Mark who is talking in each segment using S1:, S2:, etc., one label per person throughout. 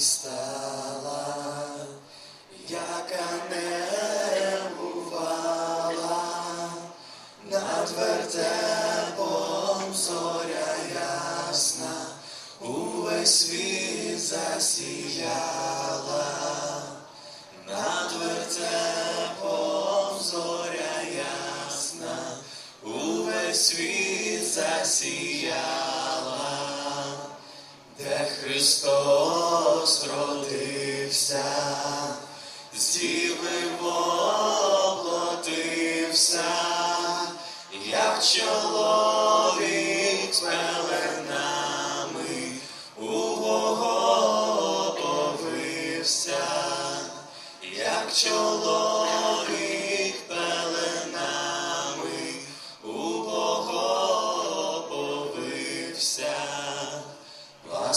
S1: стала, яка не бувала, над вертепом зоря ясна, увесь світ засіяла, над зоря ясна, увесь світ засіяла. Де Христос з діви воплотився, як чоловік з пеленами у повився, як чоловік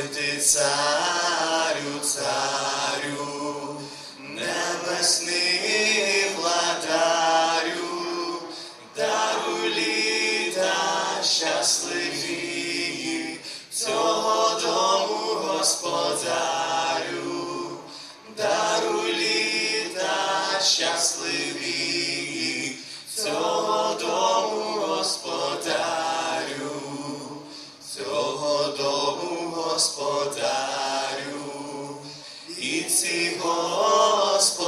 S1: Ой ти царю, царю, небесний владарю, даруй літа щасливі, цього дому господарю, даруй літа щасливі, і ці господині,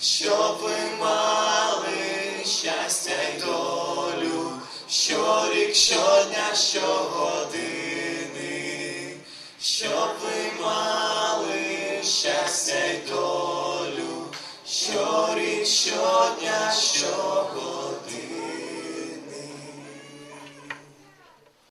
S1: щоб ви мали щастя й долю, щорік, щодня, щогодини, щоб ви мали щастя й долю, щорік, щодня, щогодини.